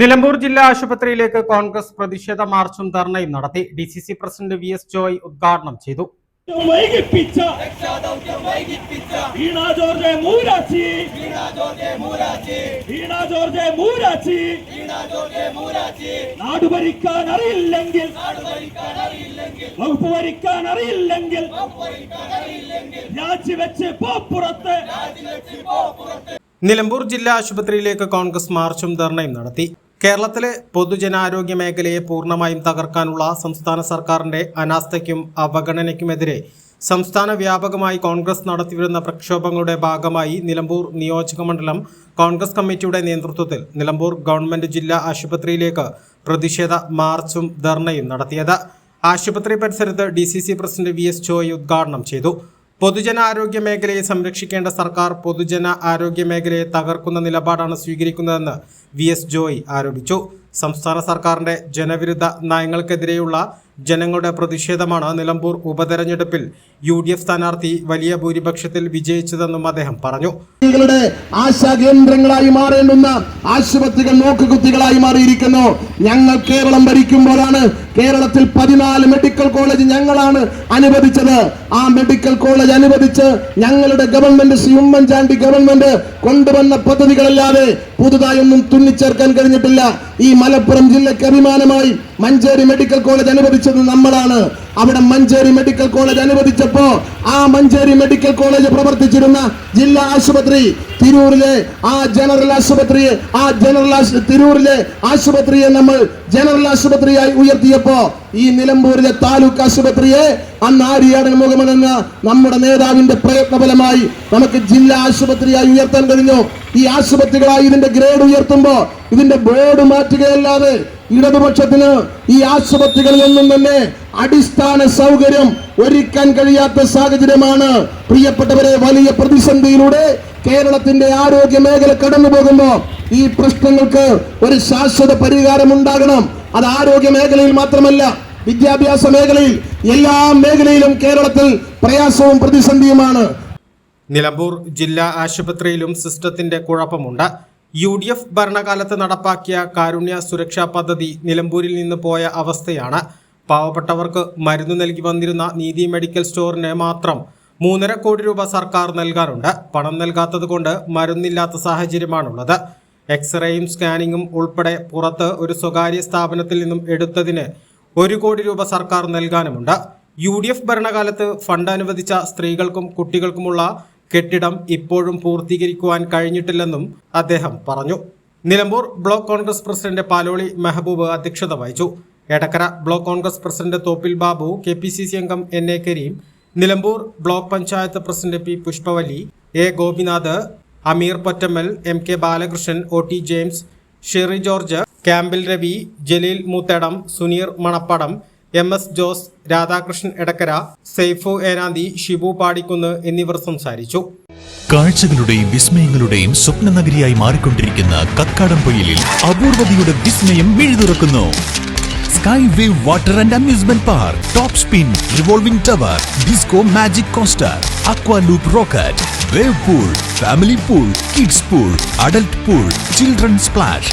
നിലമ്പൂർ ജില്ലാ ആശുപത്രിയിലേക്ക് കോൺഗ്രസ് പ്രതിഷേധ മാർച്ചും ധർണയും നടത്തി. D C C president V S Joy ഉദ്ഘാടനം ചെയ്തു. നാട് ഭരിക്കാൻ അറിയില്ലെങ്കിൽ വകുപ്പ് ഭരിക്കാൻ അറിയില്ലെങ്കിൽ രാജിവെച്ച് നിലമ്പൂർ ജില്ലാ ആശുപത്രിയിലേക്ക് കോൺഗ്രസ് മാർച്ചും ധർണയും നടത്തി. കേരളത്തിലെ പൊതുജനാരോഗ്യ മേഖലയെ പൂർണമായും തകർക്കാനുള്ള സംസ്ഥാന സർക്കാരിന്റെ അനാസ്ഥയ്ക്കും അവഗണനയ്ക്കുമെതിരെ സംസ്ഥാന വ്യാപകമായി കോൺഗ്രസ് നടത്തിവരുന്ന പ്രക്ഷോഭങ്ങളുടെ ഭാഗമായി നിലമ്പൂർ നിയോജകമണ്ഡലം കോൺഗ്രസ് കമ്മിറ്റിയുടെ നേതൃത്വത്തിൽ നിലമ്പൂർ ഗവൺമെന്റ് ജില്ലാ ആശുപത്രിയിലേക്ക് പ്രതിഷേധ മാർച്ചും ധർണയും നടത്തിയത്. ആശുപത്രി പരിസരത്ത് D C C president V S Joy ഉദ്ഘാടനം ചെയ്തു. പൊതുജനാരോഗ്യ മേഖലയെ സംരക്ഷിക്കേണ്ട സർക്കാർ പൊതുജന ആരോഗ്യ മേഖലയെ തകർക്കുന്ന നിലപാടാണ് സ്വീകരിക്കുന്നതെന്ന് വി എസ് ജോയ് ആരോപിച്ചു. സംസ്ഥാന സർക്കാരിന്റെ ജനവിരുദ്ധ നയങ്ങൾക്കെതിരെയുള്ള ജനങ്ങളുടെ പ്രതിഷേധമാണ് നിലമ്പൂർ ഉപതെരഞ്ഞെടുപ്പിൽ യു ഡി എഫ് സ്ഥാനാർത്ഥി വലിയ ഭൂരിപക്ഷത്തിൽ വിജയിച്ചതെന്നും അദ്ദേഹം പറഞ്ഞു. നിങ്ങളുടെ ആശാ കേന്ദ്രങ്ങളായി മാറേണ്ടുന്ന ആശുപത്രികൾ നോക്കുകുത്തികളായി മാറിയിരിക്കുന്നു. ഞങ്ങൾ കേരളം ഭരിക്കുമ്പോഴാണ് കേരളത്തിൽ പതിനാല് മെഡിക്കൽ കോളേജ് ഞങ്ങളാണ് അനുവദിച്ചത്. ആ മെഡിക്കൽ കോളേജ് അനുവദിച്ച് ഞങ്ങളുടെ ഗവൺമെന്റ് ശ്രീ ഉമ്മൻചാണ്ടി ഗവൺമെന്റ് കൊണ്ടുവന്ന പദ്ധതികളല്ലാതെ പുതുതായി ഒന്നും തുന്നിച്ചേർക്കാൻ കഴിഞ്ഞിട്ടില്ല. ഈ മലപ്പുറം ജില്ലയ്ക്ക് അഭിമാനമായി മഞ്ചേരി മെഡിക്കൽ കോളേജ് അനുവദിച്ചത് നമ്മളാണ്. അവിടെ മഞ്ചേരി മെഡിക്കൽ കോളേജ് അനുവദിച്ചപ്പോ ആ മഞ്ചേരി മെഡിക്കൽ കോളേജ് പ്രവർത്തിച്ചിരുന്ന ജില്ലാ ആശുപത്രി തിരൂരിലെ ആ ജനറൽ ആശുപത്രി ആ ജനറൽ തിരൂരിലെ ആശുപത്രിയെ നമ്മൾ ജനറൽ ആശുപത്രിയായി ഉയർത്തിയപ്പോ ഈ നിലമ്പൂരിലെ താലൂക്ക് ആശുപത്രിയെ അന്ന് ആര്യാടൻ മുഖമെന്ന് നമ്മുടെ നേതാവിന്റെ പ്രയത്നഫലമായി നമുക്ക് ജില്ലാ ആശുപത്രിയായി ഉയർത്താൻ കഴിഞ്ഞു. ഈ ആശുപത്രികളായി ഇതിന്റെ ഗ്രേഡ് ഉയർത്തുമ്പോ ഇതിന്റെ ബോർഡ് മാറ്റുകയല്ലാതെ ഇടതുപക്ഷത്തിന് ഈ ആശുപത്രികളിലൊന്നും തന്നെ അടിസ്ഥാന സൗകര്യം ഒരുക്കാൻ കഴിയാത്ത സാഹചര്യമാണ്. പ്രിയപ്പെട്ടവരെ വലിയ പ്രതിസന്ധിയിലൂടെ കേരളത്തിന്റെ ആരോഗ്യ മേഖല കടന്നു പോകുമ്പോ ഈ പ്രശ്നങ്ങൾക്ക് ഒരു ശാശ്വത പരിഹാരം ഉണ്ടാകണം. അത് ആരോഗ്യ മേഖലയിൽ മാത്രമല്ല വിദ്യാഭ്യാസ മേഖലയിൽ എല്ലാ മേഖലയിലും കേരളത്തിൽ പ്രയാസവും പ്രതിസന്ധിയുമാണ്. നിലമ്പൂർ ജില്ലാ ആശുപത്രിയിലും സിസ്റ്റത്തിന്റെ കുഴപ്പമുണ്ട്. യു ഡി എഫ് ഭരണകാലത്ത് നടപ്പാക്കിയ കാരുണ്യ സുരക്ഷാ പദ്ധതി നിലമ്പൂരിൽ നിന്ന് പോയ അവസ്ഥയാണ്. പാവപ്പെട്ടവർക്ക് മരുന്ന് നൽകി വന്നിരുന്ന നീതി മെഡിക്കൽ സ്റ്റോറിന് മാത്രം മൂന്നര കോടി രൂപ സർക്കാർ നൽകാറുണ്ട്. പണം നൽകാത്തത് കൊണ്ട് മരുന്നില്ലാത്ത സാഹചര്യമാണുള്ളത്. എക്സ്റേയും സ്കാനിങ്ങും ഉൾപ്പെടെ പുറത്ത് ഒരു സ്വകാര്യ സ്ഥാപനത്തിൽ നിന്നും എടുത്തതിന് ഒരു കോടി രൂപ സർക്കാർ നൽകാനുമുണ്ട്. യു ഡി എഫ് ഭരണകാലത്ത് ഫണ്ട് അനുവദിച്ച സ്ത്രീകൾക്കും കുട്ടികൾക്കുമുള്ള കെട്ടിടം ഇപ്പോഴും പൂർത്തീകരിക്കുവാൻ കഴിഞ്ഞിട്ടില്ലെന്നും അദ്ദേഹം പറഞ്ഞു. Nilambur block Congress president Paloli Mehaboob അധ്യക്ഷത വഹിച്ചു. Edakkara block Congress president Thoppil Babu K P C C അംഗം N A Kareem Nilambur block panchayat president P Pushpavalli A Gopinath Ameer Pottammal M K Balakrishnan O T James Sherry George ക്യാമ്പിൽ Ravi Jaleel Moothedam Suneer Manappadam M S Jose Radhakrishnan Edakkara Saifu Enanthi Shibu Padikkunnu എന്നിവർ സംസാരിച്ചു. കാഴ്ചകളുടെയും വിസ്മയങ്ങളുടെയും സ്വപ്ന നഗരിയായി മാറിക്കൊണ്ടിരിക്കുന്ന കക്കാടംപൊയിലിൽ അപൂർവതയുടെ വിസ്മയം മിഴുതുറക്കുന്നു sky wave water and amusement park top spin revolving tower disco magic coaster aqua loop rocket wave pool family pool kids pool adult pool children splash